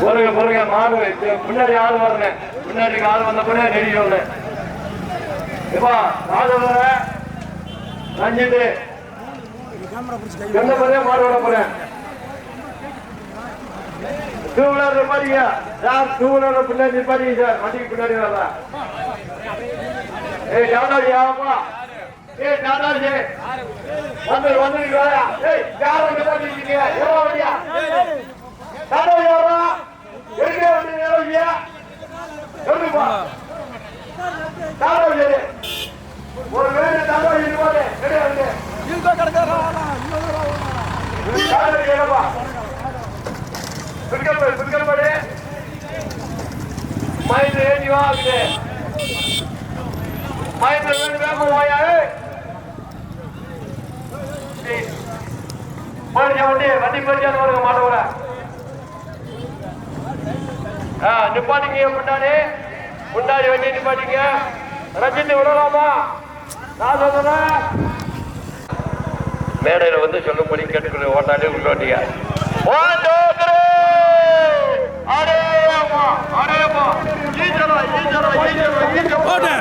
பொறுங்க பொறுங்க மாடு முன்னாடி ஆள் வரல. முன்னாடி ஆள் வந்த கூட ரெடி ஒண்ணு இப்பா ராஜவர ரஞ்சித் எந்த மாதிரியே மாடு வர போறேன் டூ வீலர் நிப்பாடிங்க சார் டூ வீலர் பின்னாடி நிப்பாடிங்க சார். வண்டிக்கு பின்னாடி வரல. ஏய் டாடாஜி ஆப்பா ஏய் டாடாஜி. வந்து வந்து ஏய் யார நிப்பாடி இருக்கீங்க? வண்டியா. எங்க வந்து நேரவியா சொல்லுப்பா டாடாஜி ஒரு வேலை டாடாஜி நிப்பாடு கிடையாது டாடாஜி முன்னாடி வண்டி நிப்பாட்டிங்க ரஞ்சித் விடலாமா நான் சொல்றேன் மேடையில வந்து சொல்லும்படி கேட்டுக்கொள்ள ஓட்டாலே உள்ளோட்டியா ஒன் டூ த்ரீ அரே அம்மா அரே அம்மா ஈச்சரா ஈச்சரா ஈச்சரா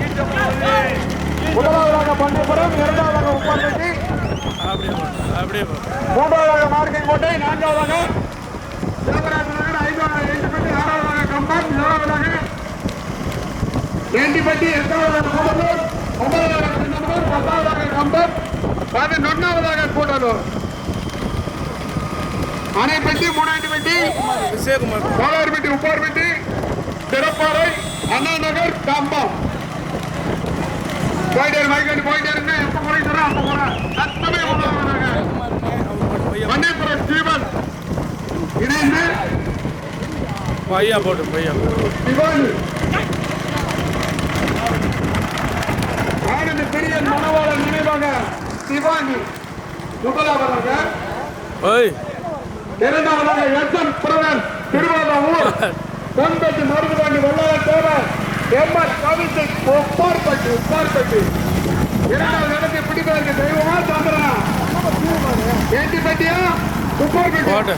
ஈச்சரா முதலாவதாக பண்டிபுரம் இரண்டாவதாக உப்பான்பட்டி மூன்றாவதாக மார்க்கெட் கோட்டை நான்காவதாக. சிவகராஜ் நகர் ஐந்தாவது எட்டுப்பட்டி ஆறாவதாக ஏழாவதாக ஏண்டிப்பட்டி எட்டாவதாக கூடலூர் ஒன்பதாவதாக திருநெல்வேலி பத்தாவதாக கம்பம் பதினொன்னாவதாக கூடலூர் அணைப்பட்டி மூணாயிரப்பட்டி கோலார்பட்டி உப்பார்பட்டி திருப்பாறை அண்ணா நகர் கம்பம் போயிட்டே மைக்கேட்டு போயிட்டே இருங்க எப்ப போய் தரேன் அப்ப போறேன். சத்தமே முதலாவதாக மன்னிப்புரம் ஸ்டீவன் இணைந்து பையா போட்டு பையா சிவானி ஆனந்த பெரியன் மனவாளன் நினைவாக சிவானி முதலாவதாக ஓய் இரண்டாவதாக S M Pradhan Thiruvarur Ponpatti Marudhupandi Vallalar Devar M S கவிதை உப்பார்பட்டி உப்பார்பட்டி இரண்டாவது இடத்தை பிடிப்பதற்கு தெய்வமா சந்திரனா ஏண்டிப்பட்டியா உப்பார்பட்டி போட்டு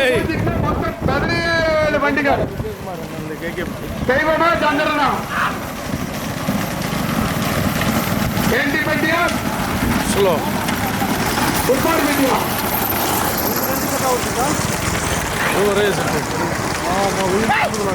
ஏய் மொத்தம் பதினேழு வண்டிகள் அந்த கேக்கே தெய்வமா சந்திரனா ஏண்டிப்பட்டியா ஸ்லோ உப்பார்பட்டியா ஒரே செட்டு ஸ்லோவா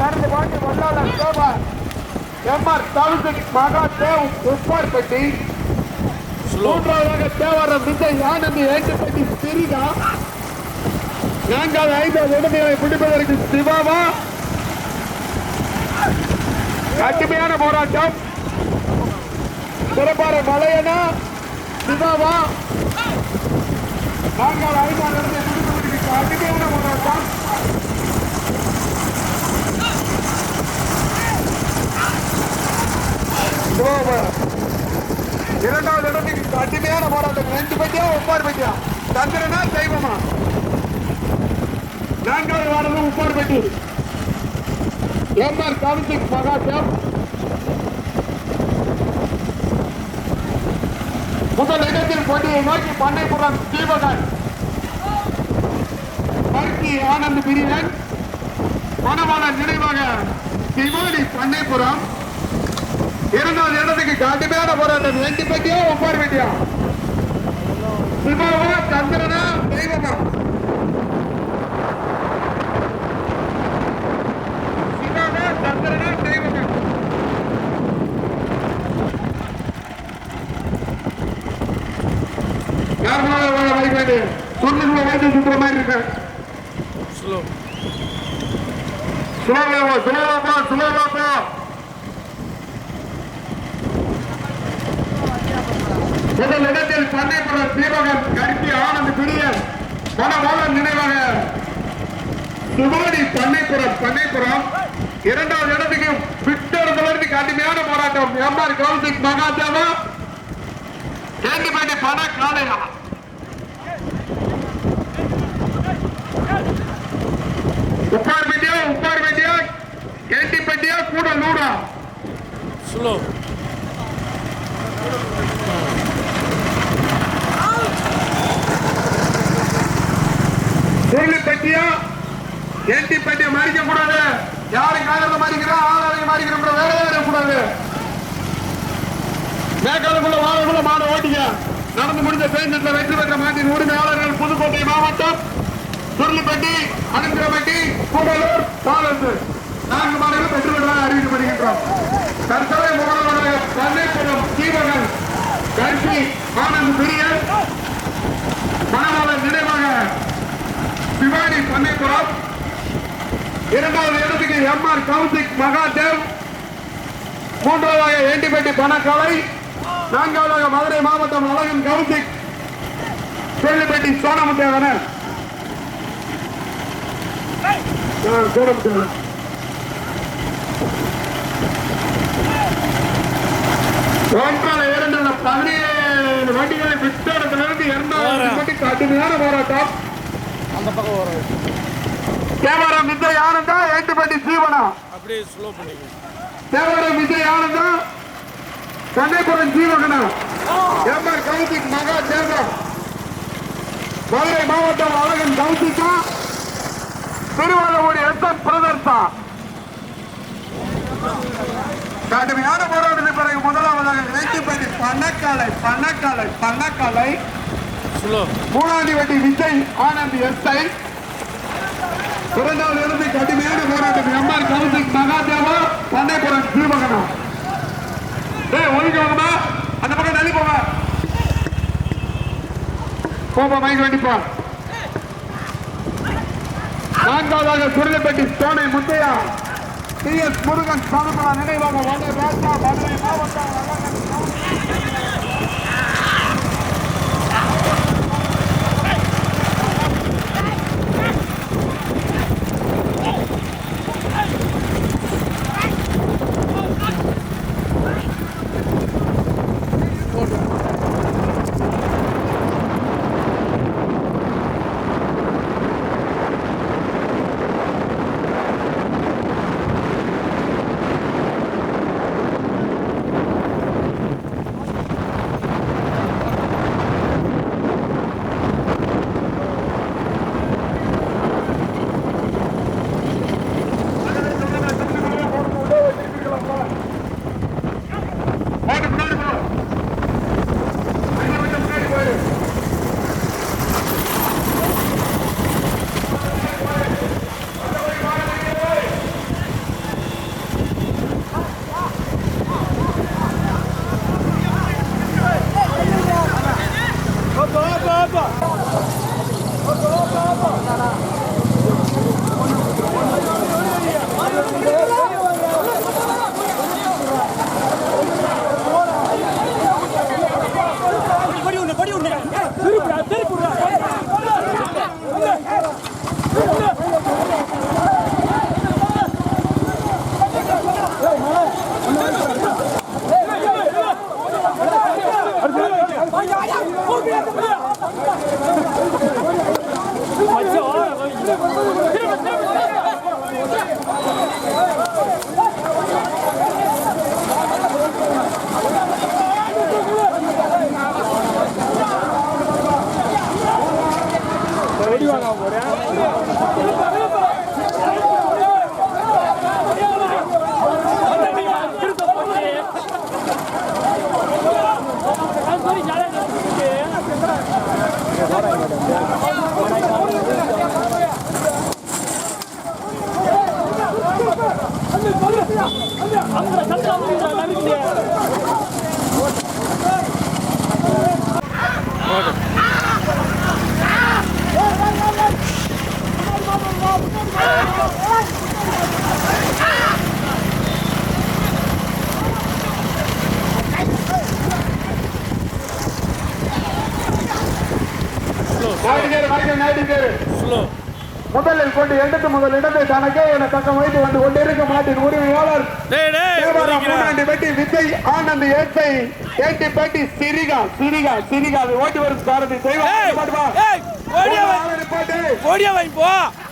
மருந்து வாங்கி வல்லாளர் சோபா எம்ஆர் தௌசண்ட் மகா தேவ் உப்பார்பட்டி. மூன்றாவதாக தேவாரம் விஜய் ஆனந்த் ஏட்டுப்பட்டி சிறிதா? நான்காவது ஐந்தாவது இடங்களை பிடிப்பதற்கு சிவாவா கடுமையான போராட்டம். சிறப்பான மலையனா? சிவாவா நான்காவது ஐந்தாவது இடத்தை பிடிப்பதற்கு கடுமையான போராட்டம் சிவாவா இரண்டாவது இடத்துக்கு கடுமையான போராட்டம். ரெண்டு பட்டியா ஒப்பாறு பட்டியா தந்திரனா தெய்வமா? நான்காவது வாரமும் உப்பாறு பட்டி எம்ஆர் கார்த்திக் மகாத்யம் முதல் இடத்தில் போட்டியை நோக்கி பண்ணைப்புறம் தீபகன். பருத்தி ஆனந்த் பிரியன். மனமான நினைவாக திவாலி பண்ணைப்புறம் இரண்டாவது இடத்துக்கு கடுமையான போராட்டம் ரெண்டு பட்டியா ஒப்பார் பட்டியா சிவாவா சந்திரனா தெய்வமா? சிவாவா சந்திரனா தெய்வமா? யாருனால வைக்காது சொல்லுங்க வைத்து சுத்துற மாதிரி இருக்கு சுலோகமா முதல் இடத்தில் பண்ணைப்புறம் தீபகன் கருப்பி ஆனந்த் பிரியன் மனவாளன் நினைவாக சுபாடி பண்ணைப்புறம் பண்ணைப்புறம் இரண்டாவது இடத்துக்கு விட்டடத்திலிருந்து கடுமையான போராட்டம் எம்ஆர் கௌசிக் மகாதேவா கேண்டிப்பேட்டை பண காலையா உப்பார் பெட்டியா உப்பார் பெட்டியா கேண்டிப்பேட்டியா கூட நூடா ஸ்லோ கேள்விப்பட்டியா கேள்விப்பட்டிய மறிக்க கூடாது யாரும் காதல மறிக்கிறா ஆளாளையும் மறிக்கிறோம் வேற கூடாது மேற்காலுக்குள்ள வாழக்குள்ள மாடு ஓட்டிங்க நடந்து முடிஞ்ச பேஞ்சட்ல வெற்றி பெற்ற மாட்டின் உரிமையாளர்கள் புதுக்கோட்டை மாவட்டம் சுருளிப்பட்டி அனந்திரப்பட்டி கூடலூர் பாலந்து நான்கு மாடுகளும் வெற்றி பெற்றதாக அறிவிக்கப்படுகின்றோம். தற்சமய முதல்வராக பன்னீர்புரம் தீபகன் கட்சி ஆனந்த் பிரியன் மணவாளர் நினைவாக சிவானி பண்ணைப்புறம் இரண்டாவது இடத்துக்கு எம்ஆர் கௌசிக் மகாதேவ். மூன்றாவதாக ஏண்டிப்பட்டி பணக்காலை. நான்காவதாக மதுரை மாவட்டம் அழகன் கௌசிக் கொல்லிப்பட்டி சோனமுத்தேவன சோனமுத்தேவன் ஒன்றான இரண்டு பதினேழு வண்டிகளை வித்தடத்திலிருந்து இரண்டாவது வண்டி கடுமையான போராட்டம். அந்த பக்கம் வர தேவாரம் விஜய் ஆனந்தா ஏட்டுப்பட்டி ஜீவனா அப்படியே ஸ்லோ பண்ணிக்கோ. தேவாரம் விஜய் ஆனந்தா கண்ணைப்புறம் ஜீவகனா எம்ஆர் கௌசிக் மகா தேவா மதுரை மாவட்டம் அழகன் கௌசிக்கா திருவாரூர் எஸ் என் பிரதர்சா கடுமையான போராட்டத்தின் பிறகு முதலாவதாக இணைத்துப்பட்டி பண்ணக்காலை பண்ணக்காலை பண்ணக்காலை ஸ்லோ மூணாண்டி வட்டி விஜய் ஆனந்த் எஸ்ஐ. இரண்டாவது இருந்து கடுமையான போராட்டம் எம்ஆர் கௌசிக் மகாதேவா பண்ணைப்புறம் தீபகனா டேய் ஒதுக்கி வாங்கம்மா. அந்த பக்கம் தள்ளி போங்க போப்பா மைக் வேண்டிப்பா நான்காவதாக சுருளப்பட்டி சோனை முத்தையா. T S. முருகன் சாமிமலா நினைவாக வந்த ராஜா மதுரை மாவட்டம். Order. முதலில் கொண்டு எடுத்து முதல் இடத்தை தனக்கே தக்கம் வைத்து வந்து கொண்டிருக்கும் நாட்டின் உரிமையாளர். மூணாண்டி பெட்டி விஜய் ஆனந்த் ஏட்டை ஏட்டி சிரிகா சிரிகா சிரிகா. ஓட்டி வரும்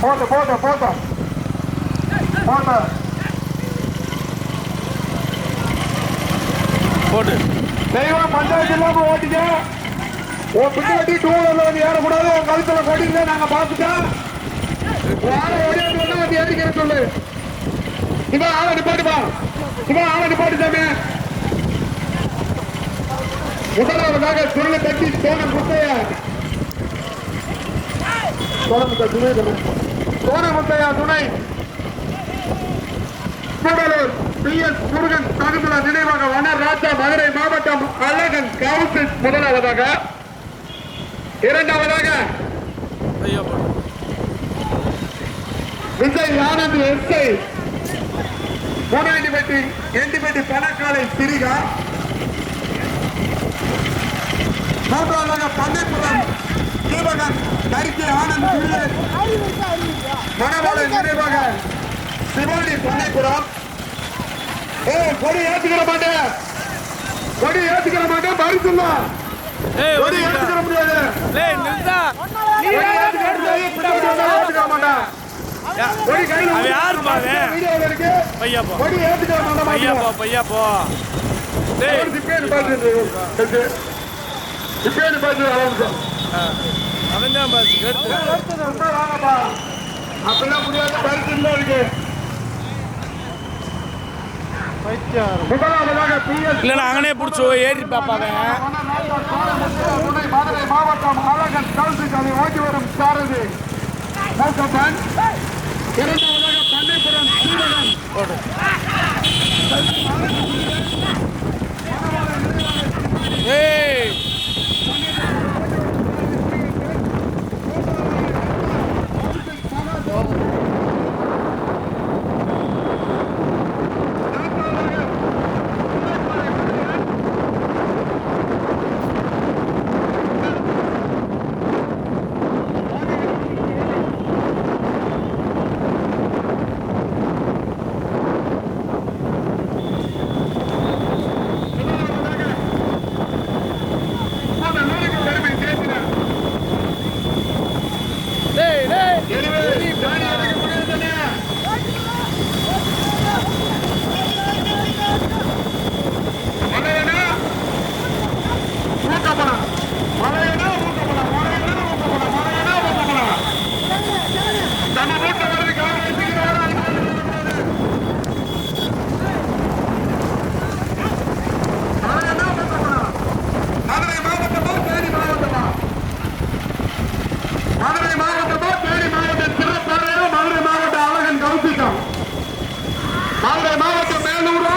போட்ட போட்ட போட்ட. போட்ட. போடு தெய்வம் பஞ்சாயத்து இல்லாம ஓட்டிக்க. உன் பின்னாடி டூ வீலர்ல வந்து ஏறக்கூடாது. உன் கழுத்துல கொடிங்க நாங்க பார்த்துட்டோம். யாரை ஓடியாந்து வந்து ஏறிக்கிற சொல்லு. இவன் ஆளை நிப்பாட்டுப்பா இவன் ஆளை நிப்பாட்டு சாமி. முதலாவதாக சுருளை கட்டி சோனம் முத்தையா சோனம் முத்தையா துணை. கூடலூர் பி எஸ் முருகன் தகுந்தல நினைவாக வனராஜா மதுரை மாவட்டம் அழகன் கவுன்சில் முதலாவதாக. இரண்டாவதாக விஜய் ஆனந்த் எஸ்ஐ மூணாண்டிப்பட்டி எண்டிப்பட்டி பணக்காலை சிரிகா மூன்றாவதாக பன்னிப்புறம் தீபகன் நரிக்கை ஆனந்த் மணவாளை நினைவாக சிவானி பன்னிப்புறம் ஏ கொடி ஏத்துக்கிற மாட்டேன். கொடி ஏத்துக்கிற மாட்டேன் ஏய் கொடி. ஏத்துக்கிற முடியாது. டேய் ஏத்துக்கிற மாட்டேன். கொடி கையில? வீடியோல இருக்கு. பையா போ. கொடி ஏத்துக்கிற பையா மாட்டேன் போ பையா போ. டேய் அவன் தான் பாஸ் எடுத்து இல்ல நான் அங்கனே புடிச்சு ஏறி பாப்பாவேன் மாவட்டம் அழகன் ஓட்டி வரும் சாரதி. இரண்டாவதாக பன்னிப்புரம் சீரகன் போடு ஏய் டேய் டேய் மதுரை மாவட்டமா தேனி மாவட்டமா மதுரை மாவட்டமா தேனி மாவட்டம் திருப்பறையா மதுரை மாவட்டம் அழகன் கௌசிக்கம் மதுரை மாவட்டம் மேலூரா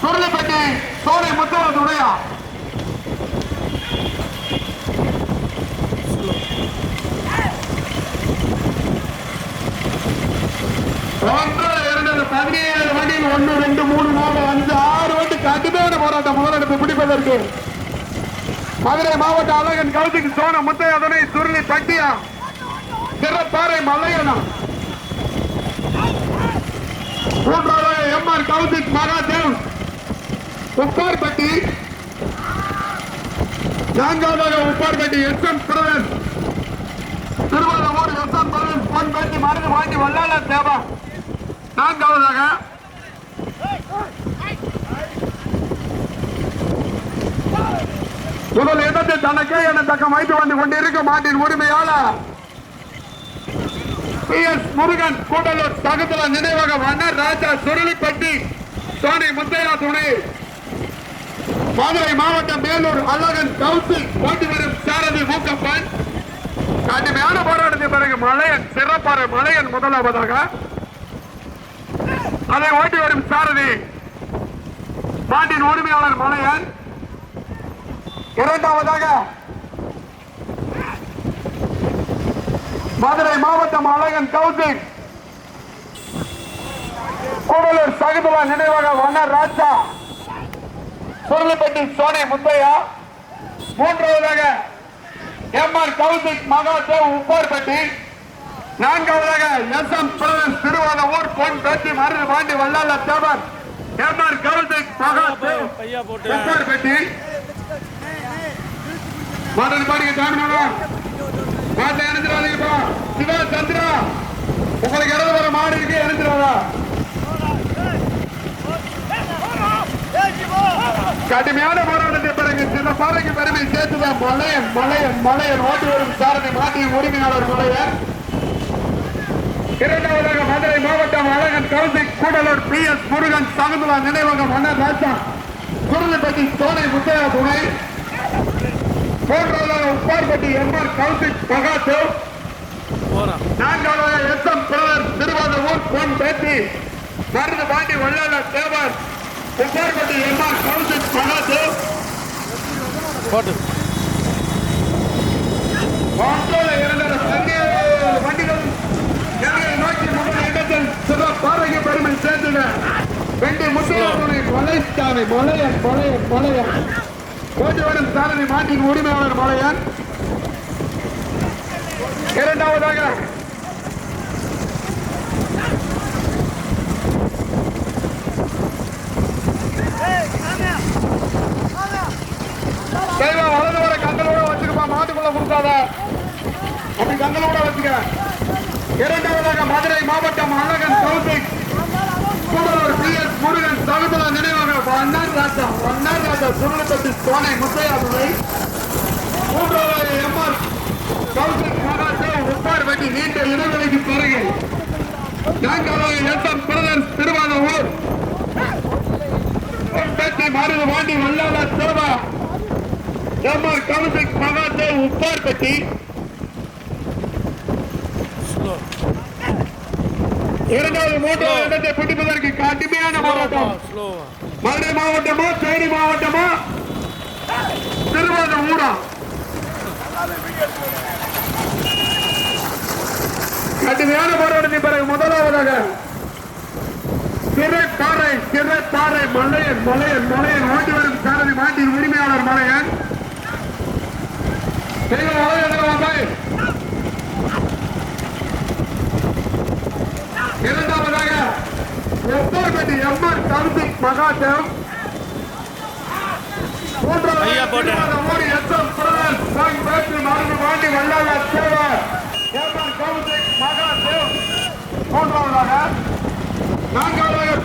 சுருளிப்பட்டி சோலை முத்தவன் துணையா ஒன்று இரண்டு பதினேழு வண்டியில் ஒன்று ரெண்டு மூணு நாலு அஞ்சு ஆறு வண்டி கடுமையான போராட்டம் முதலெடுப்பு பிடிப்பதற்கு. மதுரை மாவட்ட அழகன் கவுசிக்கு சோன முத்தையதனை சுருளி பட்டியா சிறப்பாறை மலையனம் மூன்றாவது எம்ஆர் கவுசிக் மகாதேவ் உப்பார்பட்டி. நான்காவதாக Upparpatti S M Praveen Thiruvallur S M Praveen Ponpatti மருந்து வாங்கி வல்லாள தேவா. நான்காவதாக முதல் இடத்தில் தனக்கே என தக்கம் வைத்து வந்து கொண்டிருக்க மாட்டின் உரிமையாளர் பி எஸ் முருகன் கூடலூர் தகுதல நினைவாக வண்ணர் ராஜா சுருளிப்பட்டி சோனி முத்தையா துணை. மதுரை மாவட்டம் மேலூர் அழகன் கவுன்சில் போட்டி வரும் சாரதி மூக்கப்பன். கடுமையான போராட்டத்தின் பிறகு மலையன் சிறப்பான மலையன் முதலாவதாக அதை ஓட்டி வரும் சாரதி. மாட்டின் உரிமையாளர் மலையன். இரண்டாவதாக மதுரை மாவட்டம் அழகன் கௌசிக் கூடலூர் சகுதுலா நினைவாக வண்ணர் ராஜா. சுருளிப்பட்டி சோனி முத்தையா. மூன்றாவதாக எம் ஆர் கௌசிக் மகாதேவ் உப்பார்பட்டி. நான்காவதாக எஸ் எம் பிரதேஷ் திருவாதூர் பொன் பேட்டி மருது பாண்டி வல்லால தேவர். கவுசிக் மகாதேவ். பையா போட்டு. மாடல் பாடிக்க ஜாமீனா மாட்டை இணைஞ்சிடாதீங்கப்பா சிவா சந்திரா. உங்களுக்கு இடது வர மாடு இருக்கு இணைஞ்சிடாதா கடுமையான போராட்டத்தை பிறகு சில பாறைக்கு பெருமை சேர்த்துதான் மலையன் மலையன் மலையன். ஓட்டி வரும் சாரதி மாட்டின் உரிமையாளர் மலையன். இரண்டாவதாக மதுரை மாவட்டம் அழகன் கவுசிக் கூடலூர் பி எஸ் முருகன் சகுந்துலா நினைவகம் மன்னர் ராஜா. குருளிப்பட்டி சோனை முத்தையா துணை. மூன்றாவதாக உப்பார்பட்டி எம் ஆர் கவுசிக் மகாதேவ். நான்காவதாக எஸ் எம் பிரதர் திருவாதூர் பொன் பேட்டி மருது பாண்டி வள்ளாள தேவர். Upparpatti M R Kaushik Mahadev. போட்டு. வண்டிகள் எங்களை நோக்கி முதல் இடத்தில் சில பாறைக்கு பெருமை சேர்ந்தன வெண்டி முத்தையனை மலைத்தானை மலையன் மலையன் மலையன் ஓட்டி வரும் மாட்டின் உரிமையாளர் மலையன். இரண்டாவதாக தெய்வம் வலது வர கங்களோட வச்சுக்கப்பா மாட்டுக்குள்ள கொடுக்காத. அப்படி கங்களோட வச்சுக்க. இரண்டாவதாக மதுரை மாவட்டம் அழகன் கௌசிக் கூடலூர் சி எஸ் முருகன் சகுந்தலா நினைவாக வண்ணார் ராஜா வண்ணார் ராஜா சுருளப்பட்டி சோனை முத்தையாதுரை மூன்றாவது எம் ஆர் கௌசிக் மகாதேவ் உப்பார் வெட்டி நீண்ட இடைவெளிக்கு பிறகு நான்காவது எஸ் எம் பிரதர்ஸ் திருவாதூர் பேட்டை மாறுது வாண்டி வல்லாளர் Vallala M R Kaushik Mahadev Upparpatti slow இரண்டாவது மூன்றாவது இடத்தை பிடிப்பதற்கு கடுமையான போராட்டம். மதுரை மாவட்டமா தேனி மாவட்டமா? திருவாரூர் ஊரா? கடுமையான போராட்டத்தின் பிறகு முதலாவதாக சிறைப்பாறை சிறைப்பாறை மலையன் மலையன் மலையன். ஓட்டி வரும் சாரதி மாட்டின் உரிமையாளர் மலையன் தெய்வ மலையன் இரண்டாவதாக எப்போர்பட்டி எம்ஆர் கவுசிக் மகாதேவ் ஐயா, போட்டேன். மூணு எஸ்எம் பிரதேஷ் சாங் பேட்டு மருந்து பாண்டி வல்லாள சேவர் எம்ஆர் கவுசிக் மகாதேவ் மூன்றாவதாக நான்காவதாக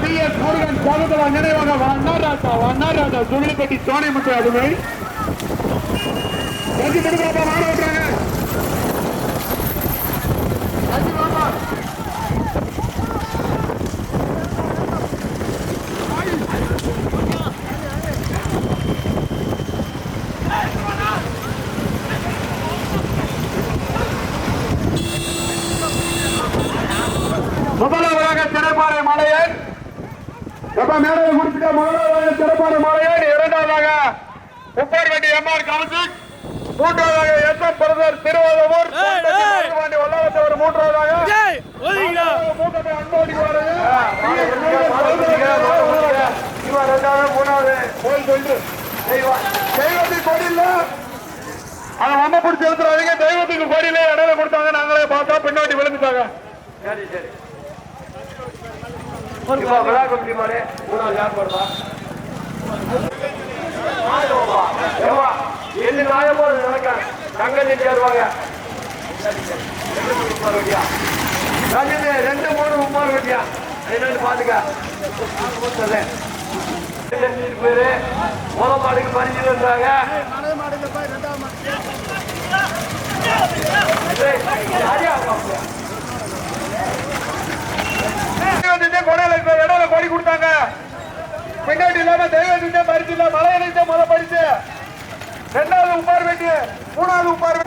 பி எஸ் முருகன் சகுந்தலா நினைவாக வண்ணாராஜா வண்ணாராஜா சுருளிப்பட்டி சோனிமுத்து அதுவை கட்சி முதலாவதாக திரைப்பாறை மலையன் எப்ப மேலே குறிப்பிட்ட முதலாவதாக திரைப்பாறை மலையன் இரண்டாவதாக உப்பார்பட்டி எம்ஆர் கவுசிக் மூன்றாவதாக எஸ் எம் பிரதர் ஏய். வல்லாவத்தவர் மூன்றாவதாக மூக்கத்தை அன்போடி ரெண்டாவது மூணாவது கோயில் சொல்லு தெய்வத்துக்கு கொடி இல்ல அதை அம்மா பிடிச்சி எடுத்துறாதீங்க தெய்வத்துக்கு கொடியில இடையில கொடுத்தாங்க. நாங்களே பார்த்தா பின்னாடி விழுந்துட்டாங்க. சரி சரி. விழா கமிட்டி மாடு மூணாவது யார் போடுறா எந்த நியாயமோ அது நடக்கும் தங்க நீட்டி வருவாங்க. ரெண்டு மூணு மும்மாறு வெட்டியா? என்னன்னு பாத்துக்க. மாடுக்கு பறிச்சுட்டு தெய்வத்திட்டே கொடையில கொடி கொடுத்தாங்க. பின்னாடி இல்லாம தெய்வத்திட்டே பறிச்சு பரிசு மலை இணைந்த முத பரிசு ரெண்டாவது உப்பார் வெட்டி மூணாவது உப்பார்